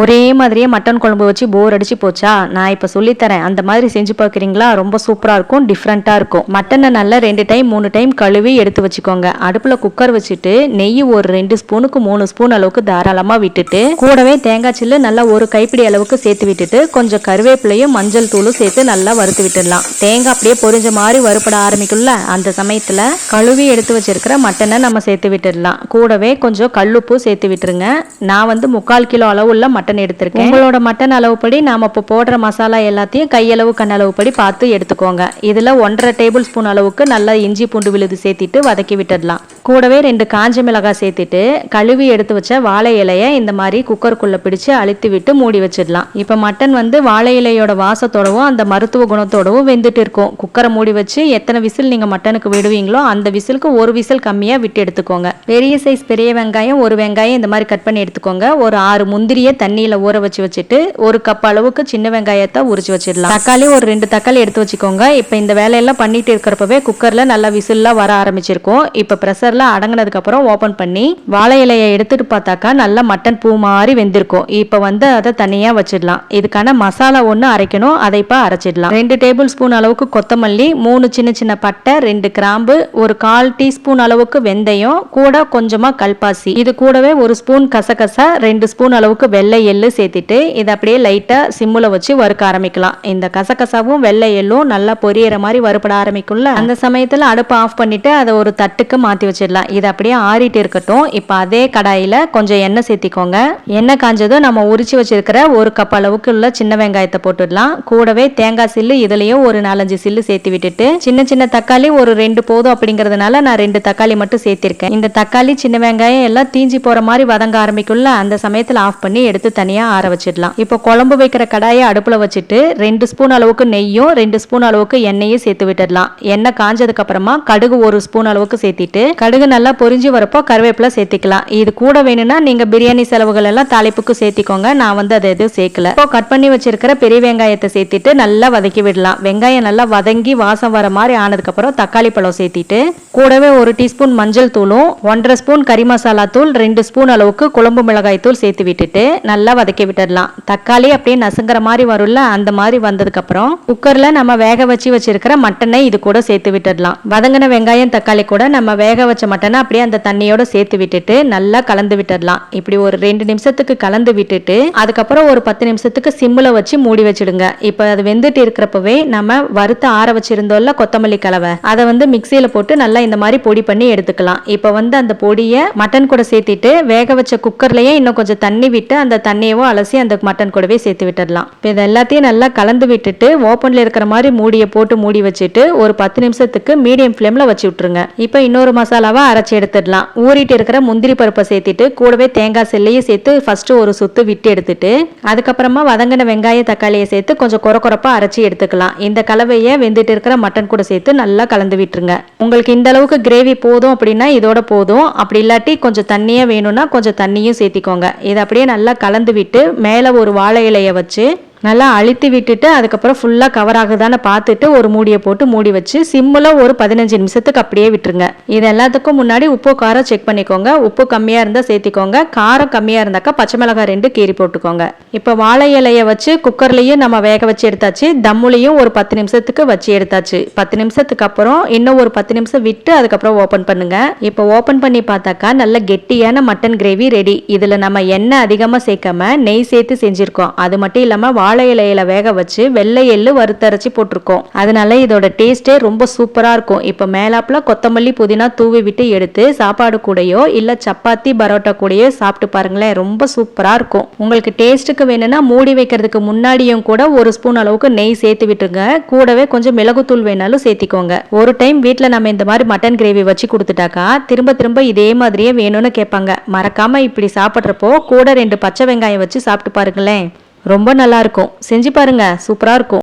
ஒரே மாதிரியே மட்டன் குழம்பு வச்சு போர் அடிச்சு போச்சா? நான் இப்போ சொல்லித்தரேன். அந்த மாதிரி செஞ்சு பார்க்குறீங்களா? ரொம்ப சூப்பராக இருக்கும் டிஃப்ரெண்ட்டாக இருக்கும். மட்டனை நல்லா ரெண்டு டைம் மூணு டைம் கழுவி எடுத்து வச்சுக்கோங்க. அடுப்பில் குக்கர் வச்சுட்டு நெய் ஒரு ரெண்டு ஸ்பூனுக்கு மூணு ஸ்பூன் அளவுக்கு தாராளமாக விட்டுட்டு கூடவே தேங்காய் சில்லு நல்லா ஒரு கைப்பிடி அளவுக்கு சேர்த்து விட்டுட்டு கொஞ்சம் கருவேப்பிலையும் மஞ்சள் தூளும் சேர்த்து நல்லா வறுத்து விட்டுடலாம். தேங்காய் அப்படியே பொரிஞ்ச மாதிரி வறுப்பட ஆரம்பிக்கும்ல? அந்த சமயத்தில் கழுவி எடுத்து வச்சிருக்கிற மட்டனை நம்ம சேர்த்து விட்டுடலாம். கூடவே கொஞ்சம் கல்லுப்பு சேர்த்து விட்டுருங்க. நான் வந்து முக்கால் கிலோ அளவுள்ள மட்டன் எடுத்திருக்கேன். உங்களோட மட்டன் அளவுப்படி நாம் இப்போ போடுற மசாலா எல்லாத்தையும் கையளவு கண்ணளவுப்படி பார்த்து எடுத்துக்கோங்க. இதில் ஒன்றரை டேபிள் ஸ்பூன் அளவுக்கு நல்லா இஞ்சி பூண்டு விழுது சேர்த்திட்டு வதக்கி விட்டுடலாம். கூடவே ரெண்டு காஞ்ச மிளகாய் சேர்த்துட்டு கழுவி எடுத்து வச்ச வாழை இலையை இந்த மாதிரி குக்கருக்குள்ளே பிடிச்சு அழுத்தி விட்டு மூடி வச்சிடலாம். இப்போ மட்டன் வந்து வாழை இலையோட வாசத்தோடவும் அந்த மருத்துவ குணத்தோடவும் வெந்துட்டு இருக்கும். குக்கரை மூடி வச்சு எத்தனை விசில் நீங்கள் மட்டனுக்கு விடுவீங்களோ அந்த விசிலுக்கு ஒரு விசில் கம்மியாக விட்டு எடுத்துக்கோங்க. பெரிய சைஸ் பெரிய வெங்காயம் ஒரு வெங்காயம் இந்த மாதிரி கட் பண்ணி எடுத்துக்கோங்க. ஒரு ஆறு முந்திரியை தண்ணியில் ஊற வச்சு வச்சுட்டு ஒரு கப் அளவுக்கு சின்ன வெங்காயத்தை உரிச்சு வச்சிடலாம். தக்காளி ஒரு ரெண்டு தக்காளி எடுத்து வச்சுக்கோங்க. இப்போ இந்த வேலையெல்லாம் பண்ணிட்டு இருக்கிறப்பவே குக்கரில் நல்லா விசில்லாம் வர ஆரம்பிச்சிருக்கும். இப்போ ப்ரெஷர் அடங்கினதுக்கு அடங்கினதுக்கப்புறம் ஓப்பன் பண்ணி வாழை இலையை எடுத்துட்டு பார்த்தாக்கா நல்லா மட்டன் பூ மாதிரி வெந்திருக்கும். இப்போ வந்து அதை தனியாக வச்சிடலாம். இதுக்கான மசாலா ஒன்று அரைக்கணும். அதை இப்போ அரைச்சிடலாம். ரெண்டு டேபிள் ஸ்பூன் அளவுக்கு கொத்தமல்லி மூணு சின்ன சின்ன பட்டை ரெண்டு கிராம்பு ஒரு கால் டீஸ்பூன் அளவுக்கு வெந்தயம் கூட கொஞ்சமாக கல்பாசி. இது கூடவே ஒரு ஸ்பூன் கசகசா ரெண்டு ஸ்பூன் அளவுக்கு வெள்ளை எள்ளு சேர்த்துட்டு இதை அப்படியே லைட்டாக சிம்மில் வச்சு வறுக்க ஆரம்பிக்கலாம். இந்த கசகசாவும் வெள்ளை எள்ளும் நல்லா பொரியற மாதிரி வறுப்பட ஆரம்பிக்கும்ல? அந்த சமயத்தில் அடுப்பு ஆஃப் பண்ணிட்டு அதை ஒரு தட்டுக்கு மாற்றி வச்சு வச்சிடலாம். இது அப்படியே ஆறிட்டு இருக்கட்டும். இப்போ அதே கடாயில் கொஞ்சம் எண்ணெய் சேர்த்திக்கோங்க. எண்ணெய் காஞ்சதும் நம்ம உரிச்சு வச்சிருக்கிற ஒரு கப் அளவுக்கு உள்ள சின்ன வெங்காயத்தை போட்டுடலாம். கூடவே தேங்காய் சில்லு இதுலயும் ஒரு நாலஞ்சு சில்லு சேர்த்து விட்டுட்டு சின்ன சின்ன தக்காளி ஒரு ரெண்டு போதும் அப்படிங்கிறதுனால நான் ரெண்டு தக்காளி மட்டும் சேர்த்திருக்கேன். இந்த தக்காளி சின்ன வெங்காயம் எல்லாம் தீஞ்சி போகிற மாதிரி வதங்க ஆரம்பிக்கும்ல அந்த சமயத்தில் ஆஃப் பண்ணி எடுத்து தனியாக ஆற வச்சிடலாம். இப்போ குழம்பு வைக்கிற கடாயை அடுப்பில் வச்சுட்டு ரெண்டு ஸ்பூன் அளவுக்கு நெய்யும் ரெண்டு ஸ்பூன் அளவுக்கு எண்ணெயும் சேர்த்து விட்டுடலாம். எண்ணெய் காஞ்சதுக்கு அப்புறமா கடுகு ஒரு ஸ்பூன் அளவுக்கு சேர்த்திட்டு கடுகு நல்லா பொரிஞ்சு வரப்போ கருவேப்பிலை சேர்த்துக்கலாம். இது கூட வேணும்னா நீங்க பிரியாணி செலவுகள் எல்லாம் தாளிப்புக்கு சேர்த்திக்கோங்க. நான் வந்து அதை எதுவும் சேர்க்கல. இப்போ கட் பண்ணி வச்சிருக்கிற பெரிய வெங்காயத்தை சேர்த்துட்டு நல்லா வதக்கி விடலாம். வெங்காயம் நல்லா வதங்கி வாசம் வர மாதிரி ஆனதுக்கு அப்புறம் தக்காளி பழம் சேர்த்திட்டு கூடவே ஒரு டீஸ்பூன் மஞ்சள் தூளும் ஒன்றரை ஸ்பூன் கறி மசாலா தூள் ரெண்டு ஸ்பூன் அளவுக்கு குழம்பு மிளகாய் தூள் சேர்த்து விட்டுட்டு நல்லா வதக்கி விட்டுடலாம். தக்காளி அப்படியே நசுங்கிற மாதிரி வரும்ல அந்த மாதிரி வந்ததுக்கு அப்புறம் குக்கர்ல நம்ம வேக வச்சு வச்சிருக்கிற மட்டனை இது கூட சேர்த்து விட்டுடலாம். வதங்கின வெங்காயம் தக்காளி கூட நம்ம வேக வச்ச மட்டனை அப்படியே அந்த தண்ணியோட சேர்த்து விட்டுட்டு நல்லா கலந்து விட்டுடலாம். இப்படி ஒரு ரெண்டு நிமிஷத்துக்கு கலந்து விட்டுட்டு அதுக்கப்புறம் ஒரு பத்து நிமிஷத்துக்கு சிம்மில் வச்சு மூடி வச்சிடுங்க. இப்போ அது வெந்துட்டு இருக்கிறப்பவே நம்ம வறுத்து ஆற வச்சிருந்தோம்ல கொத்தமல்லி கலவை அதை வந்து மிக்சியில் போட்டு நல்லா இந்த மாதிரி பொடி பண்ணி எடுத்துக்கலாம். இப்போ வந்து அந்த பொடியை மட்டன் கூட சேர்த்திட்டு வேக வச்ச குக்கர்லயே இன்னும் கொஞ்சம் தண்ணி விட்டு அந்த தண்ணியவும் அலசி அந்த மட்டன் கூடவே சேர்த்து விட்டுடலாம். இப்போ இது எல்லாத்தையும் நல்லா கலந்து விட்டுட்டு ஓப்பனில் இருக்கிற மாதிரி மூடியை போட்டு மூடி வச்சுட்டு ஒரு பத்து நிமிஷத்துக்கு மீடியம் ஃப்ளேமில் வச்சு விட்டுருங்க. இப்போ இன்னொரு மசாலா மசாலாவை அரைச்சி எடுத்துடலாம். ஊறிட்டு இருக்கிற முந்திரி பருப்பை சேர்த்துட்டு கூடவே தேங்காய் செல்லையும் சேர்த்து ஃபஸ்ட்டு ஒரு சுத்து விட்டு எடுத்துட்டு அதுக்கப்புறமா வதங்கின வெங்காய தக்காளியை சேர்த்து கொஞ்சம் குற குறப்பாக அரைச்சி எடுத்துக்கலாம். இந்த கலவையை வெந்துட்டு இருக்கிற மட்டன் கூட சேர்த்து நல்லா கலந்து விட்டுருங்க. உங்களுக்கு இந்த அளவுக்கு கிரேவி போதும் அப்படின்னா இதோட போதும். அப்படி இல்லாட்டி கொஞ்சம் தண்ணியாக வேணும்னா கொஞ்சம் தண்ணியும் சேர்த்திக்கோங்க. இதை அப்படியே நல்லா கலந்து விட்டு மேலே ஒரு வாழை இலையை வச்சு நல்லா அழுத்தி விட்டுட்டு அதுக்கப்புறம் ஃபுல்லாக கவர் ஆகுதான்னு பார்த்துட்டு ஒரு மூடியை போட்டு மூடி வச்சு சிம்மில் ஒரு பதினஞ்சு நிமிஷத்துக்கு அப்படியே விட்டுருங்க. இது எல்லாத்துக்கும் முன்னாடி உப்பு காரம் செக் பண்ணிக்கோங்க. உப்பு கம்மியாக இருந்தால் சேர்த்திக்கோங்க. காரம் கம்மியாக இருந்தாக்கா பச்சை மிளகாய் ரெண்டு கீறி போட்டுக்கோங்க. இப்போ வாழை இலையை வச்சு குக்கர்லேயும் நம்ம வேக வச்சு எடுத்தாச்சு. தம்முலையும் ஒரு பத்து நிமிஷத்துக்கு வச்சு எடுத்தாச்சு. பத்து நிமிஷத்துக்கு அப்புறம் இன்னும் ஒரு பத்து நிமிஷம் விட்டு அதுக்கப்புறம் ஓப்பன் பண்ணுங்க. இப்போ ஓப்பன் பண்ணி பார்த்தாக்கா நல்ல கெட்டியான மட்டன் கிரேவி ரெடி இதில் நம்ம எண்ணெய் அதிகமாக சேர்க்காம நெய் சேர்த்து செஞ்சுருக்கோம். அது மட்டும் இல்லாமல் வாழை வாழை இலையில வேக வச்சு வெள்ளை எள்ளு வறுத்தரைச்சி போட்டிருக்கோம். அதனால இதோட டேஸ்டே ரொம்ப சூப்பராக இருக்கும். இப்போ மேலாப்புல கொத்தமல்லி புதினா தூவி விட்டு எடுத்து சாப்பாடு கூடயோ இல்லை சப்பாத்தி பரோட்டா கூடயோ சாப்பிட்டு பாருங்களேன் ரொம்ப சூப்பராக இருக்கும். உங்களுக்கு டேஸ்ட்டுக்கு வேணும்னா மூடி வைக்கிறதுக்கு முன்னாடியும் கூட ஒரு ஸ்பூன் அளவுக்கு நெய் சேர்த்து விட்டுருங்க. கூடவே கொஞ்சம் மிளகுத்தூள் வேணாலும் சேர்த்திக்கோங்க. ஒரு டைம் வீட்டில் நம்ம இந்த மாதிரி மட்டன் கிரேவி வச்சு கொடுத்துட்டாக்கா திரும்ப திரும்ப இதே மாதிரியே வேணும்னு கேட்பாங்க. மறக்காம இப்படி சாப்பிட்றப்போ கூட ரெண்டு பச்சை வெங்காயம் வச்சு சாப்பிட்டு பாருங்களேன். ரொம்ப நல்லா இருக்கும். செஞ்சு பாருங்க. சூப்பராக இருக்கும்.